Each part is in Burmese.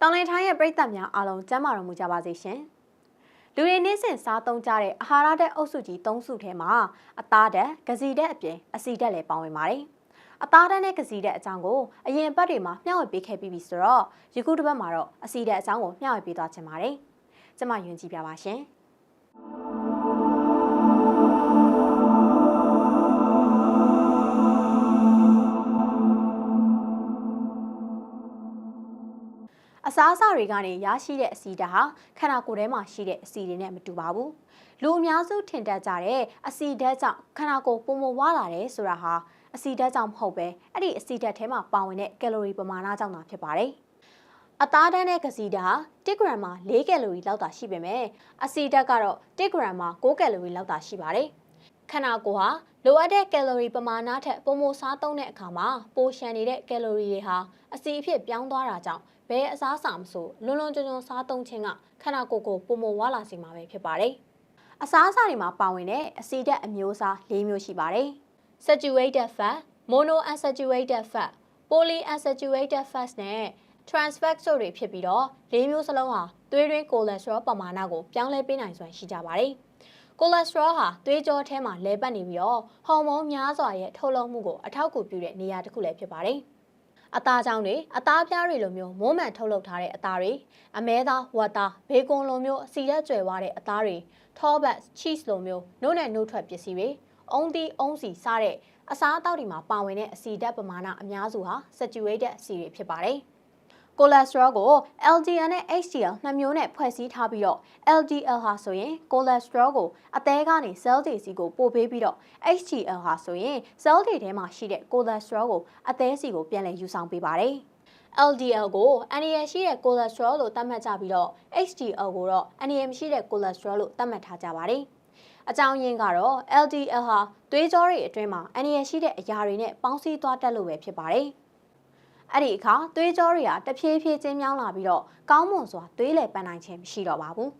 တောင်လင်ထိုင်းရဲ့ပြည်သက်များအားလုံးကျန်းမာတော်မူကြပါစေရှင်။လူတွေနေ့စဉ်စားသုံးကြတဲ့အာဟာရဓာတ်အုပ်စုကြီး၃စုထဲမှာအသားဓာတ်၊ကစီဓာတ်အပြင်အဆီဓာတ်လည်းပါဝင်ပါတယ်။အသားဓာတ်နဲ့ကစီဓာတ်အကြောင်းကိုအရင်အပတ်တွေမှာမျှဝေပေးခဲ့ပြီးပြီဆိုတော့ယခုတစ်ပတ်မှာတော့အဆီဓာတ်အကြောင်းကိုမျှဝေပေးသွားချင်ပါတယ်။ကျွန်မယွန်ကြည့်ပြပါရှင်။ စားအစာတွေကနေရရှိတဲ့အဆီဓာတ်ဟာခန္ဓာကိုယ်ထဲမှာရှိတဲ့အဆီတွေနဲ့မတူပါဘူးလူအများစုထင်တတ်ကြတဲ့အဆီဓာတ်ကြောင့်ခန္ဓာကိုယ်ပုံမဝလာတယ်ဆိုတာဟာအဆီဓာတ်ကြောင့်မဟုတ်ပဲအဲ့ဒီအဆီဓာတ်ထဲမှာပါဝင်တဲ့ကယ်လိုရီပမာဏကြောင့်သာဖြစ်ပါတယ်အသားဓာတ်နဲ့ကစီဓာတ်1ဂရမ်မှာ4ကယ်လိုရီလောက်သာရှိပေမဲ့အဆီဓာတ်ကတော့1ဂရမ်မှာ6ကယ်လိုရီလောက်သာရှိပါတယ်ခန္ဓာကိုယ်ဟာလိုအပ်တဲ့ကယ်လိုရီပမာဏထက်ပိုမိုစားသုံးတဲ့အခါမှာပိုရှန်နေတဲ့ကယ်လိုရီတွေဟာအဆီအဖြစ်ပြောင်းသွားတာကြောင့် ဘယ်အစားအစာမဆိုလွန်လွန်ကျွံကျွံစားသုံးခြင်းကခန္ဓာကိုယ်ကိုပိုမိုဝါလာစေမှာပဲဖြစ်ပါတယ်။အစားအစာတွေမှာပါဝင်တဲ့အဆီဓာတ်အမျိုးအစား၄မျိုးရှိပါတယ်။ saturated fat, monounsaturated fat, polyunsaturated fats နဲ့ trans fats တို့တွေဖြစ်ပြီးတော့၄မျိုးစလုံးဟာသွေးတွင်း cholesterol ပမာဏကိုပြောင်းလဲပေးနိုင်စွမ်းရှိကြပါတယ်။ cholesterol ဟာသွေးကြောထဲမှာလဲပတ်နေပြီးတော့ဟော်မုန်းများစွာရဲ့ထုတ်လုပ်မှုကိုအထောက်အကူပြုတဲ့နေရာတစ်ခုလည်းဖြစ်ပါတယ်။ အသားချောင်းတွေအသားပြားတွေလိုမျိုးမိုးမှန်ထုတ်လုပ်ထားတဲ့အသားတွေအမဲသားဝက်သားဘေကွန်လိုမျိုးအစီရက်ကျွယ်ဝတဲ့အသားတွေထောဘတ်ချီစ်လိုမျိုးနို့နဲ့နို့ထွက်ပစ္စည်းတွေအုံသီးအုံးစီစားတဲ့အစားအသောက်တွေမှာပါဝင်တဲ့အဆီဓာတ်ပမာဏအများစုဟာ saturated အဆီတွေဖြစ်ပါတယ်။ ကိုလက်စထရောကို LDL နဲ့ HDL နှစ်မျိုးနဲ့ဖွဲ့စည်းထားပြီးတော့ LDL ဟာဆိုရင်ကိုလက်စထရောကိုအသေးကနေ cell တွေစီကိုပို့ပေးပြီးတော့ HDL ဟာဆိုရင် cell တွေထဲမှာရှိတဲ့ကိုလက်စထရောကိုအသေးစီကိုပြန်လည်ယူဆောင်ပေးပါတယ်။ LDL ကို NAL ရှိတဲ့ cholesterol လို့သတ်မှတ်ကြပြီးတော့ HDL ကိုတော့ NAL မရှိတဲ့ cholesterol လို့သတ်မှတ်ထားကြပါတယ်။အကြောင်းရင်းကတော့ LDL ဟာသွေးကြောတွေအတွင်းမှာ NAL ရှိတဲ့အရာတွေနဲ့ပေါင်းစည်းသွားတတ်လို့ပဲဖြစ်ပါတယ်။ အဲ့ဒီအခါသွေးကြောတွေဟာတဖြည်းဖြည်းချင်းမြောင်းလာပြီးတော့ကောင်းမွန်စွာသွေးလည်ပတ်နိုင်ခြင်းမရှိတော့ပါဘူး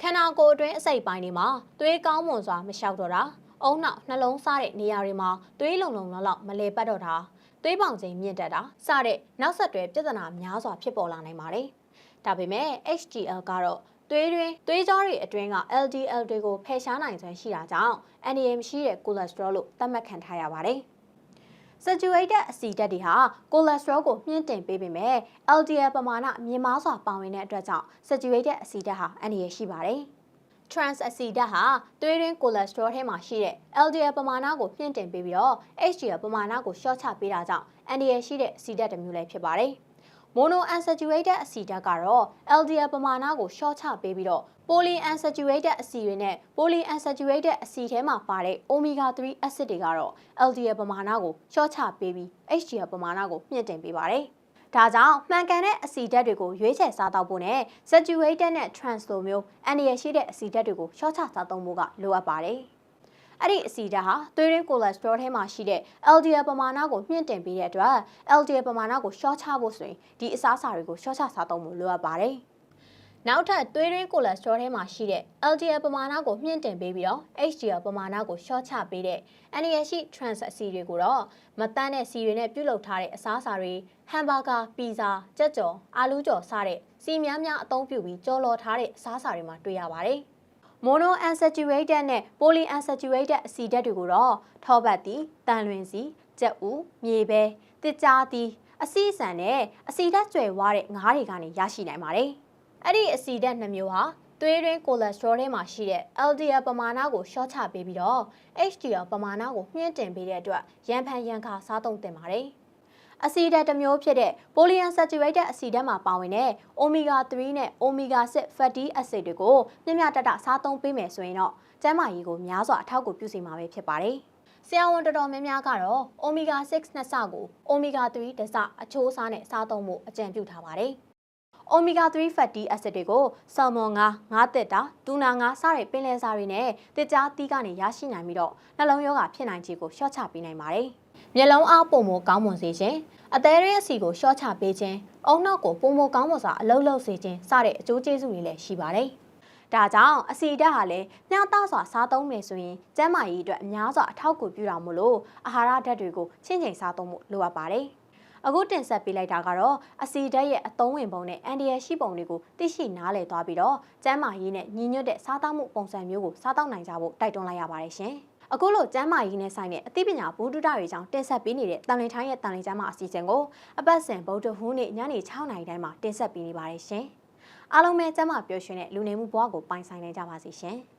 ခန္ဓာကိုယ်အတွင်းအစိတ်ပိုင်းတွေမှာသွေးကောင်းမွန်စွာမလျှောက်တော့တာအုံနောက်နှလုံးစားတဲ့နေရာတွေမှာသွေးလုံလုံလောက်လောက်မလဲပတ်တော့တာသွေးပေါင်ချိန်မြင့်တက်တာစတဲ့နောက်ဆက်တွဲပြဿနာများစွာဖြစ်ပေါ်လာနိုင်ပါတယ်ဒါပေမဲ့ HDL ကတော့သွေးတွင်းသွေးကြောတွေအတွင်းက LDL တွေကိုဖယ်ရှားနိုင်စွမ်းရှိတာကြောင့် NAM ရှိတဲ့ cholesterol လို့သတ်မှတ်ခံထားရပါတယ်။ saturated အဆီဓာတ်တွေဟာ cholesterol ကိုမြင့်တင်ပေးပေမဲ့ LDL ပမာဏမြင့်မားစွာပါဝင်တဲ့အတွက်ကြောင့် saturated အဆီဓာတ်ဟာအန္တရာယ်ရှိပါတယ်။ trans အဆီဓာတ်ဟာသွေးရင်း cholesterol ထဲမှာရှိတဲ့ LDL ပမာဏကိုမြင့်တင်ပေးပြီးတော့ HDL ပမာဏကိုလျှော့ချပေးတာကြောင့်အန္တရာယ်ရှိတဲ့အဆီဓာတ်တစ်မျိုးလည်းဖြစ်ပါတယ်။ monounsaturated အဆီဓာတ်ကတော့ LDL ပမာဏကိုလျှော့ချပေးပြီးတော့ polyunsaturated အဆီတွေနဲ့ polyunsaturated အဆီထဲမှာပါတဲ့ omega 3 acid တွေကတော့ LDL ပမာဏကိုလျှော့ချပေးပြီး HDL ပမာဏကိုမြင့်တင်ပေးပါတယ်။ဒါကြောင့်မှန်ကန်တဲ့အဆီဓာတ်တွေကိုရွေးချယ်စားသောက်ဖို့နဲ့ saturated နဲ့ trans လိုမျိုးအန္တရာယ်ရှိတဲ့အဆီဓာတ်တွေကိုလျှော့ချစားသုံးဖို့ကလိုအပ်ပါတယ်။ အဲ့ဒီအဆီဓာတ်ဟာသွေးရင်း cholesterol ထဲမှာရှိတဲ့ LDL ပမာဏကိုမြင့်တင်ပေးတဲ့အတွက် LDL ပမာဏကိုလျှော့ချဖို့ဆိုရင်ဒီအစားအစာတွေကိုလျှော့ချစားသုံးဖို့လိုအပ်ပါတယ်။နောက်ထပ်သွေးရင်းကိုလက်စထရောထဲမှာရှိတဲ့ LDL ပမာဏကိုမြင့်တင်ပေးပြီးတော့ HDL ပမာဏကိုလျှော့ချပေးတဲ့ NAL ရှိ trans အဆီတွေကိုတော့မတန်းတဲ့ဆီတွေနဲ့ပြုလုပ်ထားတဲ့အစားအစာတွေဟမ်ဘာဂါပီဇာကြက်ကြော်အာလူးကြော်စတဲ့ဆီများများအသုံးပြုပြီးကြော်လော်ထားတဲ့အစားအစာတွေမှာတွေ့ရပါတယ်။ monounsaturated နဲ့ polyunsaturated အဆီဓာတ်တွေကိုတော့ထောပတ်တီတန်လွင်စီကြက်ဥမြေပဲတစ်ကြားတီအဆီဆန်နဲ့အဆီဓာတ်ကျွဲဝါတဲ့ငါးတွေကနေရရှိနိုင်ပါတယ်။အဲ့ဒီအဆီဓာတ်နှမျိုးဟာသွေးရင်းကိုလက်စထရောထဲမှာရှိတဲ့ LDL ပမာဏကိုရှော့ချပေးပြီးတော့ HDL ပမာဏကိုမြင့်တင်ပေးတဲ့အတွက်ရန်ဖန်ရန်ခါစားသုံးသင့်ပါတယ်။ အဆီဓာတ်တစ်မျိုးဖြစ်တဲ့ polyunsaturated အဆီဓာတ်မှာပါဝင်တဲ့ omega 3နဲ့ omega 6 fatty acid တွေကိုမျှမျှတတစားသုံးပေးမယ်ဆိုရင်တော့ကျန်းမာရေးကိုများစွာအထောက်အကူပြုစေမှာပဲဖြစ်ပါတယ်။ဆရာဝန်တော်တော်များများကတော့ omega 6နှစ်ဆကို omega 3တစ်စအချိုးစားနဲ့စားသုံးဖို့အကြံပြုထားပါတယ်။ omega 3 fatty acid တွေကိုဆာလ်မွန်ငါးငါးတစ်တာတူနာငါးစတဲ့ပင်လယ်စာတွေနဲ့တစ်ကြားသီးကနေရရှိနိုင်ပြီးတော့နှလုံးရောဂါဖြစ်နိုင်ခြေကိုလျှော့ချပေးနိုင်ပါတယ်။ မျက်လုံးအားပုံမကောင်းမွန်စေခြင်းအသေးရင်းအစီကိုလျှော့ချပေးခြင်းအုံနောက်ကိုပုံမကောင်းမွန်စွာအလုံးလုံးစေခြင်းစတဲ့အကျိုးကျေးဇူးတွေလည်းရှိပါတယ်။ဒါကြောင့်အစီဓာတ်ဟာလည်းမျှတစွာစားသုံးမယ်ဆိုရင်ကျန်းမာရေးအတွက်အများစွာအထောက်အကူပြုတာမို့လို့အာဟာရဓာတ်တွေကိုချင်းချင်းစားသုံးဖို့လိုအပ်ပါတယ်။အခုတင်ဆက်ပေးလိုက်တာကတော့အစီဓာတ်ရဲ့အသုံးဝင်ပုံနဲ့အန်ဒီရရှိပုံတွေကိုသိရှိနားလည်သွားပြီးတော့ကျန်းမာရေးနဲ့ညီညွတ်တဲ့စားသောက်မှုပုံစံမျိုးကိုစားသောက်နိုင်ကြဖို့တိုက်တွန်းလိုက်ရပါတယ်ရှင်။ အခုလိုကျန်းမာရေးနဲ့ဆိုင်တဲ့အသိပညာဘူဒုဒတွေကြောင့်တင်ဆက်ပေးနေတဲ့တန်လင်ထိုင်းရဲ့တန်လင်ကျမ်းမာအစီအစဉ်ကိုအပတ်စဉ်ဗုဒ္ဓဟူးနေ့ညနေ6:00နာရီတိုင်းမှာတင်ဆက်ပေးနေပါတယ်ရှင်။အားလုံးပဲကျန်းမာပျော်ရွှင်တဲ့လူနေမှုဘဝကိုပိုင်ဆိုင်နိုင်ကြပါစေရှင်။